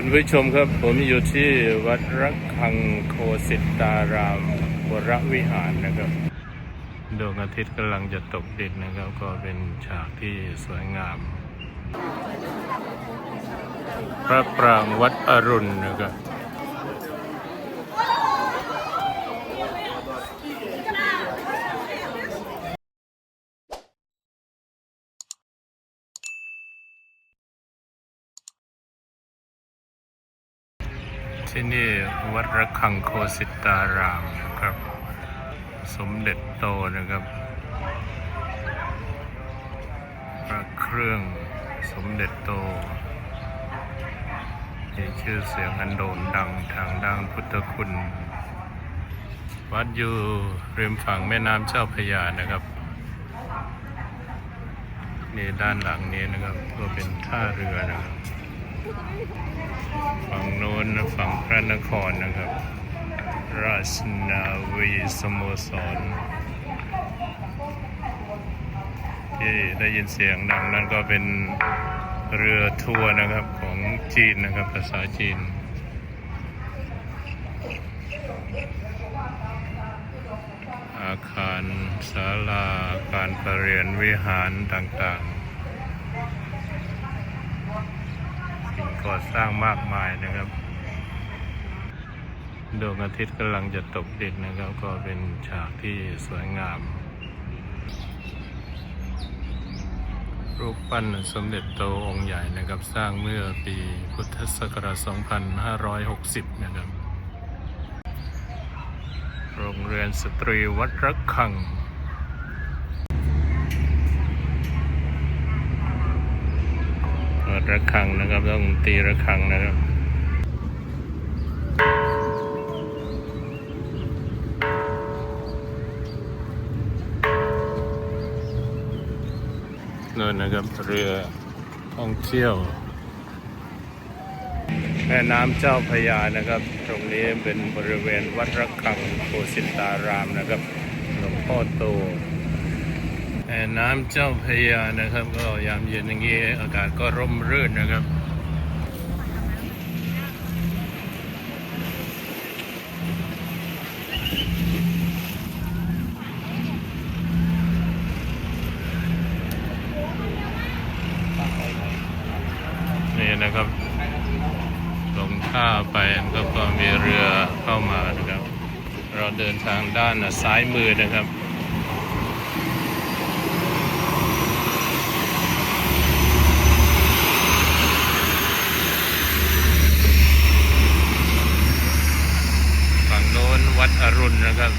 คุณผู้ชมครับ ผมอยู่ที่วัดรักคังโคสิตารามวรวิหารนะครับดวงอาทิตย์กำลังจะตกดินนะครับ ก็เป็นฉากที่สวยงาม พระปรางวัดอรุณนะครับ ที่นี่วัดระฆังโคสิตารามนะครับ สมเด็จโตนะครับพระเครื่องสมเด็จโตมีชื่อเสียงอันโด่งดังทางด้านพุทธคุณ วัดอยู่ริมฝั่งแม่น้ำเจ้าพยานะครับนี่ด้านหลังนี้นะครับก็เป็นท่าเรือนะครับ ฝั่งโน้นฝั่งพระนครนะครับ ราชนาวีสโมสรที่ได้ยินเสียงดังนั้นก็เป็นเรือทัวร์นะครับของจีนนะครับภาษาจีน อาคารศาลาการประเรียนวิหารต่างๆสิ่ง ก่อสร้างมากมายนะครับดวงอาทิตย์กำลังจะตกดินนะครับ ก็เป็นฉากที่สวยงาม รูปปั้นสมเด็จโตองค์ใหญ่นะครับ สร้างเมื่อปีพุทธศักราช 2560 นะครับ โรงเรียนสตรีวัดระฆัง ระฆังนะครับ ต้องตีระฆังนะครับนั่นนะครับเรือท่องเที่ยวแม่น้ำเจ้าพยานะครับ ตรงนี้เป็นบริเวณวัดระฆังโคสิตารามนะครับหลวงพ่อโต น้ำเจ้าพยานะครับ ก็ยามเย็นอย่างนี้อากาศก็ร่มรื่นนะครับนี่นะครับ ลงท่าไปก็มีเรือเข้ามานะครับ เราเดินทางด้านซ้ายมือนะครับ ฝั่งโน้นวัดอรุณนะครับ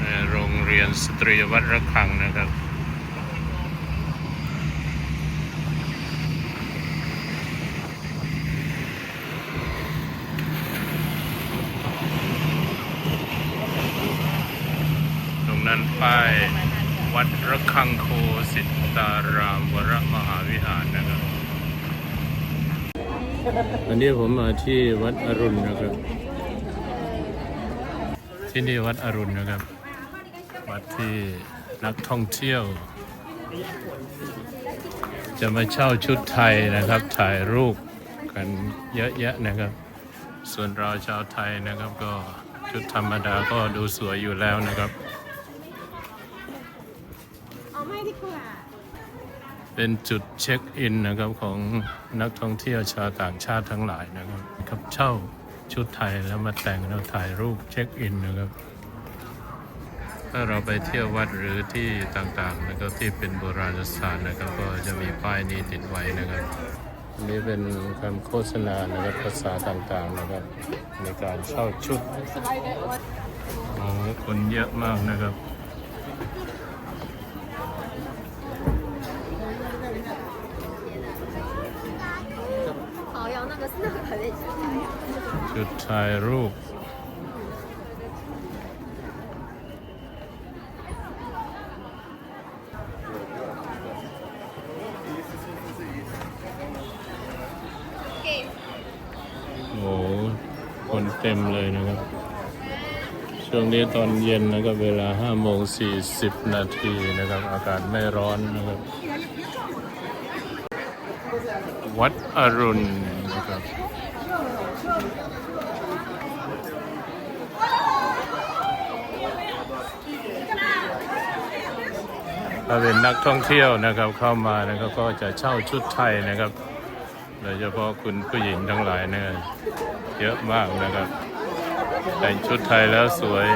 ในโรงเรียนสตรี วัดระฆังนะครับตรงนั้นป้ายวัดระฆังโคสิตารามวรมหาวิหารนะครับวันนี้ผมมาที่วัดอรุณนะครับ ที่นี่วัดอรุณนะครับ วัดที่นักท่องเที่ยว จะมาเช่าชุดไทยนะครับ ถ่ายรูปกันเยอะแยะนะครับ ส่วนเราชาวไทยนะครับก็ชุดธรรมดาก็ดูสวยอยู่แล้วนะครับเอาไม่ดีกว่าเป็นจุดเช็คอินนะครับของนักท่องเที่ยวชาวต่างชาติทั้งหลายนะครับครับเช่าชุดไทยแล้วมาแต่งแล้วถ่ายรูปเช็คอินนะครับ ถ้าเราไปเที่ยววัดหรือที่ต่างๆนะครับที่เป็นโบราณสถานนะครับ ก็จะมีป้ายนี้ติดไว้นะครับนี่เป็นคำโฆษณานะครับภาษาต่างๆนะครับ ในการเช่าชุดโอ้คนเยอะมากนะครับจุดถ่ายรูป เต็มเลยนะครับ ช่วงนี้ตอนเย็นนะครับเวลา5โมง40 นาทีนะครับ อากาศไม่ร้อนนะครับ วัดอรุณนะครับถ้าเป็นนักท่องเที่ยวนะครับเข้ามานะครับก็จะเช่าชุดไทยนะครับ โดยเฉพาะคุณผู้หญิงทั้งหลายเนี่ยเยอะมากนะครับแต่งชุดไทยแล้วสวย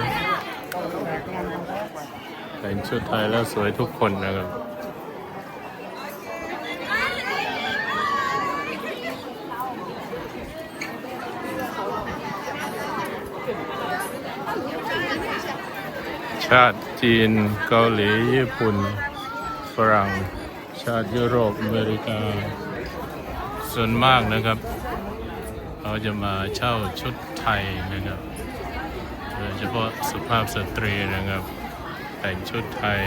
แต่งชุดไทยแล้วสวยทุกคนนะครับชาติจีนเกาหลี ญี่ปุ่น ฝรั่ง ชาติยุโรป อเมริกา ส่วนมากนะครับ เขาจะมาเช่าชุดไทยนะครับโดยเฉพาะสุภาพสตรีนะครับ แต่งชุดไทย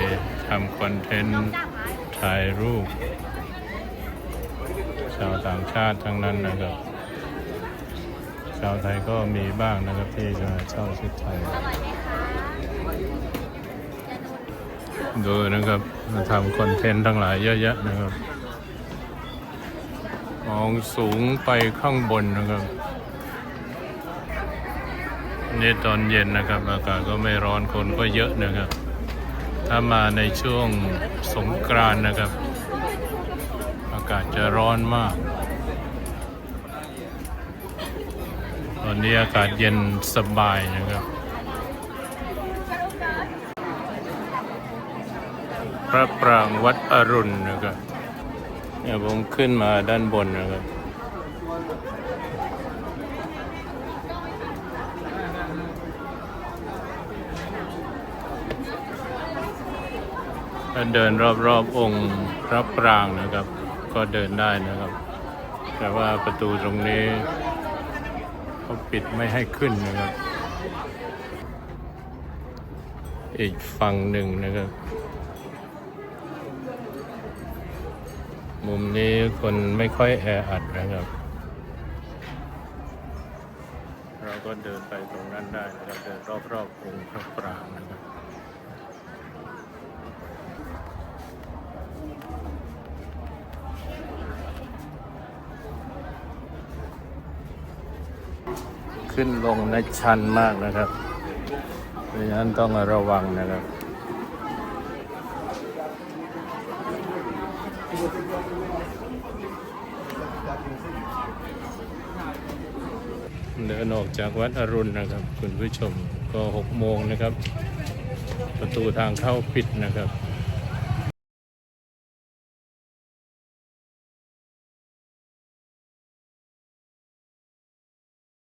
ทำคอนเทนต์ถ่ายรูป ชาวต่างชาติทั้งนั้นนะครับ ชาวไทยก็มีบ้างนะครับที่จะเช่าชุดไทยดูนะครับมาทำคอนเทนต์ทั้งหลายเยอะแยะนะครับม องสูงไปข้างบนนะครับนี่ตอนเย็นนะครับ อากาศก็ไม่ร้อนคนก็เยอะนะครับ ถ้ามาในช่วงสงกรานนะครับ อากาศจะร้อนมาก ตอนนี้อากาศเย็นสบายนะครับ พระปรางวัดอรุณนะครับ เนี่ยวผมขึ้นมาด้านบนนะครับถ้าเดินรอบๆองค์พระปรางนะครับ ก็เดินได้นะครับ แต่ว่าประตูตรงนี้เขาปิดไม่ให้ขึ้นนะครับ อีกฝั่งหนึ่งนะครับ มุมนี้คนไม่ค่อยแออัดนะครับ เราก็เดินไปตรงนั้นได้นะครับเดินรอบๆองค์พระปรางนะครับขึ้นลงในชันมากนะครับเพราะฉะนั้นต้องระวังนะครับ เดินออกจากวัดอรุณนะครับ คุณผู้ชมก็หกโมงนะครับ ประตูทางเข้าปิดนะครับ